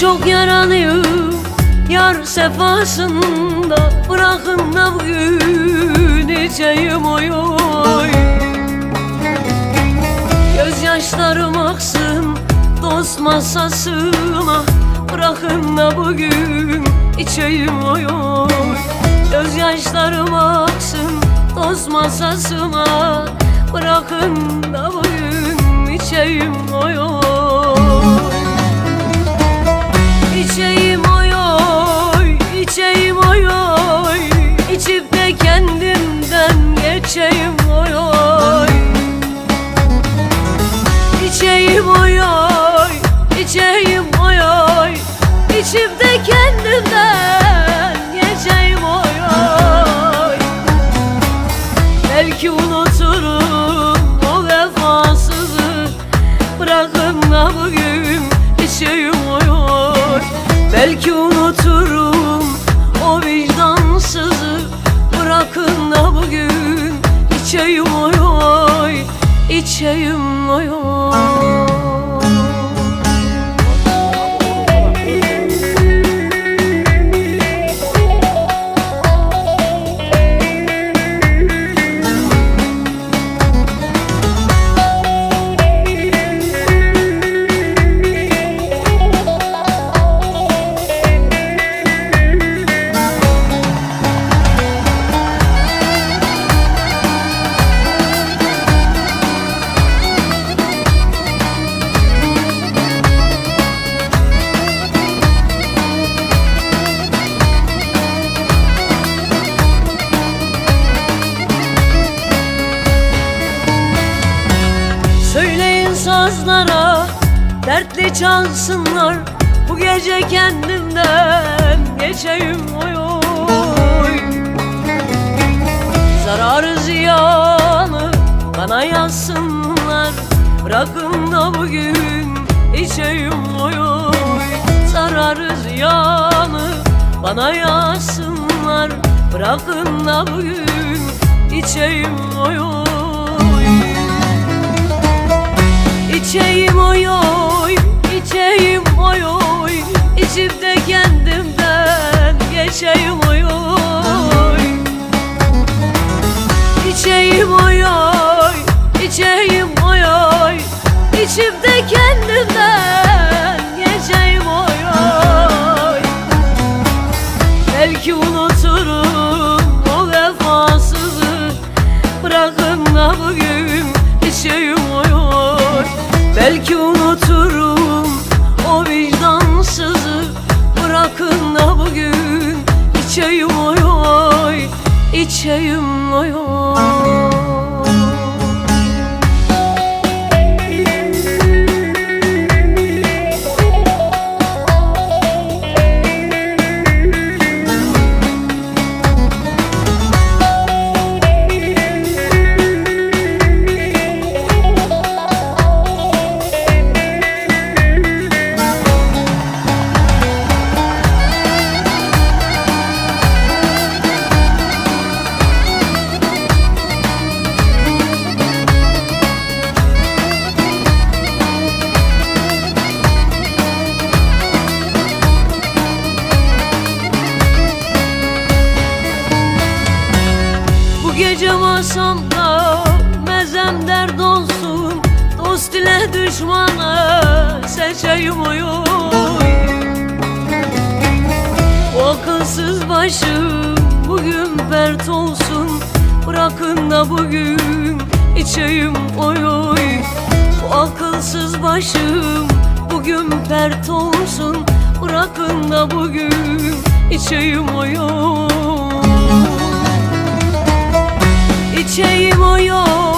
Çok yaralıyım. Yar sefasında Bırakın da bugün içeyim oy oy. Gözyaşlarım aksın Dost masasına. Bırakın da bugün içeyim oy oy. Gözyaşlarım aksın Dost masasına. Bırakın da bugün içeyim oy oy İçeyim oy oy, içeyim oy oy. İçip de kendimden geçeyim oy oy. Belki unuturum o vefasızı. Bırakın da bugün içeyim oy oy. Belki unuturum o vicdansızı. Bırakın da bugün içeyim oy oy İçeyim oy oy sazlara dertli çalsınlar. Bu gece kendimden geçeyim oy oy. Zararı ziyanı bana yazsınlar. Bırakın da bugün içeyim oy oy. Zararı ziyanı bana yazsınlar. Bırakın da bugün içeyim oy oy İçeyim oy oy, içeyim oy oy. İçip de kendimden geçeyim oy oy. İçeyim oy oy, içeyim oy oy. İçip de kendimden geçeyim oy oy. Belki unuturum gece masamda mezem dert olsun Dost ile düşmanı seçeyim oy O akılsız başım bugün pert olsun Bırakın da bugün içeyim oy oy Bu akılsız başım bugün pert olsun Bırakın da bugün içeyim oy oy İçeyim oy oy,